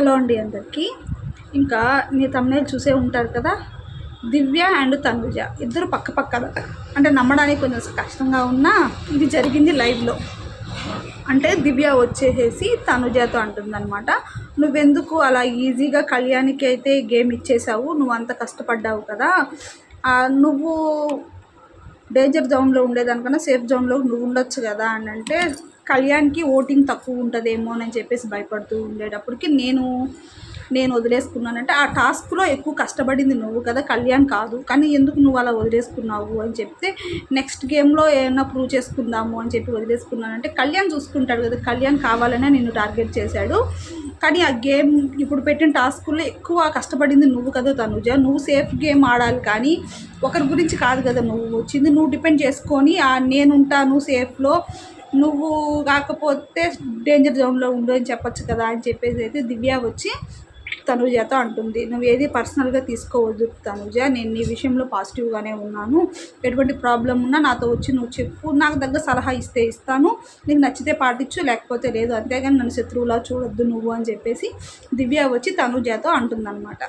Hello అండి అందరికీ. ఇంకా మీ తమ్ముళ్ళు చూసే ఉంటారు కదా? దివ్య అండ్ తనుజ. ఇద్దరు పక్క పక్కన అంటే నమ్మడానికి కొంచెం కష్టంగా ఉన్నా ఇది జరిగింది లైవ్లో అంటే దివ్య వచ్చేసేసి తనుజతో అంటుందన్నమాట. నువ్వెందుకు అలా ఈజీగా కళ్యాణికి అయితే గేమ్ ఇచ్చేసావు? నువ్వు అంత కష్టపడ్డావు కదా. నువ్వు డేంజర్ జోన్లో ఉండేదానికన్నా సేఫ్ జోన్లో నువ్వు ఉండొచ్చు కదా అని అంటే కళ్యాణ్కి ఓటింగ్ తక్కువ ఉంటుందేమో అని చెప్పేసి భయపడుతూ ఉండేటప్పటికి నేను నేను వదిలేసుకున్నానంటే ఆ టాస్క్లో ఎక్కువ కష్టపడింది నువ్వు కదా కళ్యాణ్ కాదు. కానీ ఎందుకు నువ్వు అలా వదిలేసుకున్నావు అని చెప్తే నెక్స్ట్ గేమ్లో ఏమైనా ప్రూవ్ చేసుకుందాము అని చెప్పి వదిలేసుకున్నానంటే కళ్యాణ్ చూసుకుంటాడు కదా కళ్యాణ్ కావాలనే నిన్ను టార్గెట్ చేశాడు. కానీ ఆ గేమ్ ఇప్పుడు పెట్టిన టాస్కుల్లో ఎక్కువ కష్టపడింది నువ్వు కదా తనుజ. నువ్వు సేఫ్ గేమ్ ఆడాలి కానీ ఒకరి గురించి కాదు కదా నువ్వు. వచ్చింది నువ్వు డిపెండ్ చేసుకొని ఆ నేనుంటాను సేఫ్లో నువ్వు కాకపోతే డేంజర్ జోన్లో ఉండు అని చెప్పచ్చు కదా అని చెప్పేసి అయితే దివ్య వచ్చి తనుజతో అంటుంది నువ్వు ఏది పర్సనల్గా తీసుకోవద్దు తనుజ నేను నీ విషయంలో పాజిటివ్గానే ఉన్నాను. ఎటువంటి ప్రాబ్లం ఉన్నా నాతో వచ్చి నువ్వు చెప్పు నాకు దగ్గర సలహా ఇస్తే ఇస్తాను. నీకు నచ్చితే పాటించు లేకపోతే లేదు. అంతేగాని నన్ను శత్రువులా చూడొద్దు నువ్వు అని చెప్పేసి దివ్య వచ్చి తనుజతో అంటుందన్నమాట.